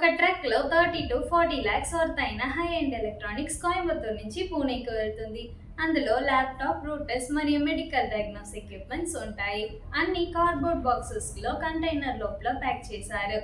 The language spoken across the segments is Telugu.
ఒక ట్రక్లో thirty to forty lakhs worth అయిన హై ఎండ్ ఎలక్ట్రానిక్స్ కోయంబత్తూర్ నుంచి పూణేకి వెళ్తుంది. అందులో ల్యాప్టాప్ రూటర్స్ మరియు మెడికల్ డయాగ్నోస్ ఎక్విప్మెంట్స్ ఉంటాయి. అన్ని కార్డ్బోర్డ్ బాక్సెస్లో కంటైనర్ లోపల ప్యాక్ చేశారు.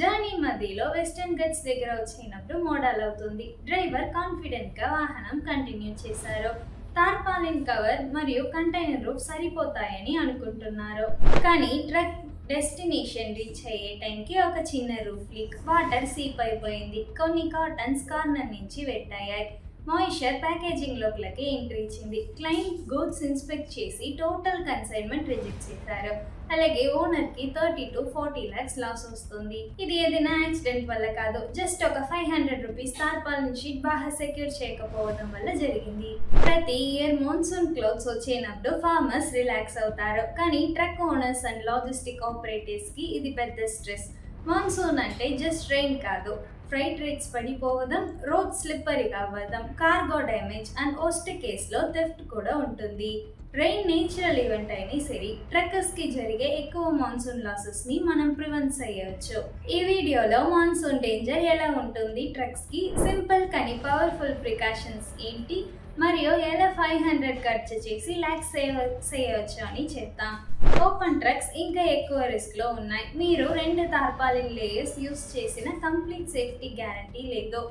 జర్నీ మధ్యలో వెస్టర్న్ గట్స్ దగ్గర వచ్చినప్పుడు మోడల్ అవుతుంది. డ్రైవర్ కాన్ఫిడెంట్గా వాహనం కంటిన్యూ చేశారు. టార్పాలిన్ కవర్ మరియు కంటైనర్ రూఫ్ సరిపోతాయని అనుకుంటున్నారు. కానీ ట్రక్ డెస్టినేషన్ రీచ్ అయ్యే టైంకి ఒక చిన్న రూఫ్ లీక్. వాటర్ సీప్ అయిపోయింది. కొన్ని కాటన్స్ కార్నర్ నుంచి వెట్టయ్యాయి మాయిశ్చర్ ప్యాకేజింగ్ లోపలికి ఎంట్రీ ఇచ్చింది. క్లయింట్ గూడ్స్ ఇన్స్పెక్ట్ చేసి టోటల్ కన్సైన్మెంట్ రిజెక్ట్ చేశారు. అలాగే ఓనర్కి thirty two forty lakhs loss వస్తుంది. ఇది ఏదైనా యాక్సిడెంట్ వల్ల కాదు. జస్ట్ ఒక ఫైవ్ హండ్రెడ్ రూపీస్ తార్పాల్ నుంచి బాగా సెక్యూర్ చేయకపోవడం వల్ల జరిగింది. ప్రతి ఇయర్ మాన్సూన్ క్లోత్స్ వచ్చేటప్పుడు ఫార్మర్స్ రిలాక్స్ అవుతారు. కానీ ట్రక్ ఓనర్స్ అండ్ లాజిస్టిక్ ఆపరేటర్స్కి ఇది పెద్ద స్ట్రెస్ మాన్సూన్ అంటే జస్ట్ రెయిన్ కాదు. ఫ్రైట్ రేట్స్ పడిపోవడం రోడ్ స్లిప్పరీగా అవ్వడం కార్గో డ్యామేజ్ అండ్ ఓస్ట్ కేసులో థెఫ్ట్ కూడా ఉంటుంది. రెయిన్ నేచురల్ ఈవెంట్ అయినా సరే ట్రక్కర్స్కి జరిగే ఎక్కువ మాన్సూన్ లాసెస్ని మనం ప్రివెంట్ చేయవచ్చు ఈ వీడియోలో మాన్సూన్ డేంజర్ ఎలా ఉంటుంది? ట్రక్స్కి సింపుల్ కానీ పవర్ఫుల్ ప్రికాషన్స్ ఏంటి? మరియు ఎలా ఫైవ్ హండ్రెడ్ ఖర్చు చేసి ల్యాక్స్ సేవ్ చేయవచ్చు అని చెప్తాం. ఓపెన్ ట్రక్స్ ఇంకా ఎక్కువ రిస్క్లో ఉన్నాయి. మీరు రెండు తార్పాలిన్ లేయర్స్ యూస్ చేసిన కంప్లీట్ సేఫ్టీ గ్యారంటీ లేదు.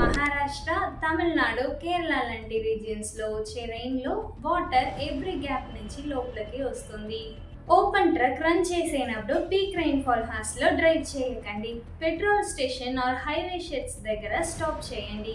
మహారాష్ట్ర తమిళనాడు కేరళ లాంటి రీజియన్స్లో వచ్చే రెయిన్లో వాటర్ ఎవ్రీ గ్యాప్ నుంచి లోపలికి వస్తుంది. ఓపెన్ ట్రక్ రన్ చేసేటప్పుడు peak rainfall hours drive చేయకండి. Petrol station or highway sheds దగ్గర స్టాప్ చేయండి.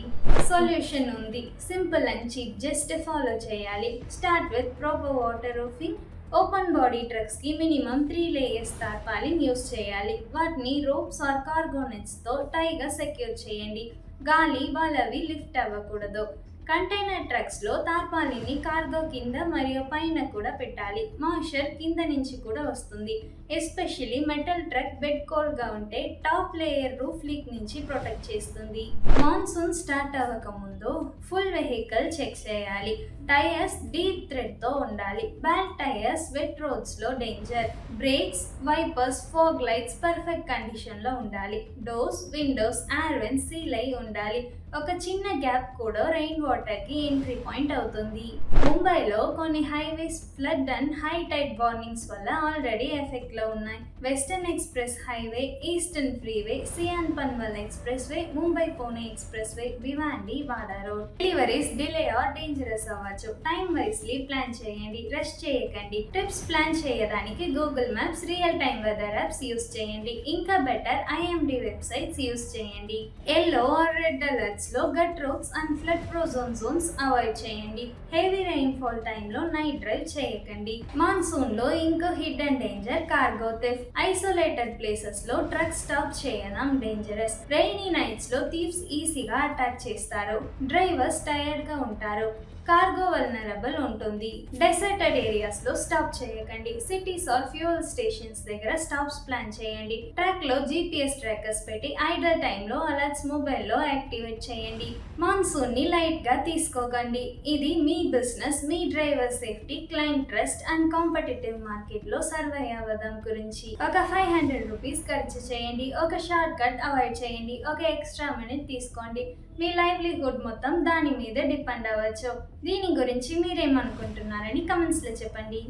సొల్యూషన్ ఉంది. Simple and cheap just follow చేయాలి. Start with proper waterproofing. Open body ట్రక్స్కి minimum three layers tarpaulin use చేయాలి. వాటిని రోప్స్ ఆర్ కార్గోనెట్స్తో టైగా సెక్యూర్ చేయండి. గాలి వాళ్ళవి లిఫ్ట్ అవ్వకూడదు. కంటైనర్ ట్రక్స్లో తార్పాలిని కార్గో కింద మరియు పైన కూడా పెట్టాలి. మాయిశ్చర్ కింద నుంచి కూడా వస్తుంది. ఎస్పెషల్లీ మెటల్ ట్రక్ బెడ్ కోల్డ్గా ఉంటే టాప్ లేయర్ రూఫ్ లీక్ నుంచి ప్రొటెక్ట్ చేస్తుంది. మాన్సూన్ స్టార్ట్ అవ్వకముందు ఫుల్ వెహికల్ చెక్ చేయాలి. టైర్స్ డీప్ థ్రెడ్తో ఉండాలి. Back tyres wet రోడ్స్లో danger. Brakes wipers fog lights perfect కండిషన్లో ఉండాలి. డోర్స్ విండోస్ వెన్స్ సీల్ అయి ఉండాలి. ఒక చిన్న గ్యాప్ కూడా రెయిన్ వాటర్కి ఎంట్రీ పాయింట్ అవుతుంది. ముంబైలో కొన్ని highways flood and high tide warnings వల్ల ఆల్రెడీ ఎఫెక్ట్ లో ఉన్నాయి. Western express highway eastern freeway Sion Panvel expressway Mumbai Pune expressway Bhiwandi Wada road deliveries delay or dangerous అవ్వచ్చు. టైం వైస్లీ ప్లాన్ చేయండి. రష్ చేయకండి. ట్రిప్స్ ప్లాన్ చేయడానికి Google maps real time weather apps use చేయండి. ఇంకా బెటర్ ఐఎండి వెబ్సైట్స్ యూస్ చేయండి. ఎల్లో ఆర్ రెడ్ అలర్ట్స్లో ghat roads and flood prone zones avoid చేయండి. హెవీ రైన్ ఫాల్ టైంలో నైట్ డ్రైవ్ చేయకండి. మాన్సూన్లో ఇంకో and danger car cargo isolated ప్లేసెస్లో ట్రక్ స్టాప్ చేయడం డేంజరస్ రైనీ నైట్స్లో థీవ్స్ ఈజీగా అటాక్ చేస్తారు. డ్రైవర్స్ టైర్డ్గా ఉంటారు. కార్గో వల్నరబుల్ ఉంటుంది. డెసర్టెడ్ ఏరియాస్లో స్టాప్ చేయకండి. సిటీస్ ఆర్ ఫ్యూయల్ స్టేషన్స్ దగ్గర స్టాప్స్ ప్లాన్ చేయండి. ట్రాక్లో జీపీఎస్ ట్రాకర్స్ పెట్టి ఐడల్ టైంలో అలర్ట్స్ మొబైల్లో యాక్టివేట్ చేయండి. మాన్సూన్ని లైట్గా తీసుకోకండి. ఇది మీ business me driver safety client trust and competitive మార్కెట్లో సర్వే అవ్వడం గురించి. ఒక ఫైవ్ హండ్రెడ్ రూపీస్ ఖర్చు చేయండి. ఒక షార్ట్ కట్ అవాయిడ్ చేయండి. ఒక ఎక్స్ట్రా మినిట్ తీసుకోండి. మీ లైవ్లీహుడ్ మొత్తం దాని మీద డిపెండ్ అవ్వచ్చు. దీని గురించి మీరేమనుకుంటున్నారని కమెంట్స్లో చెప్పండి.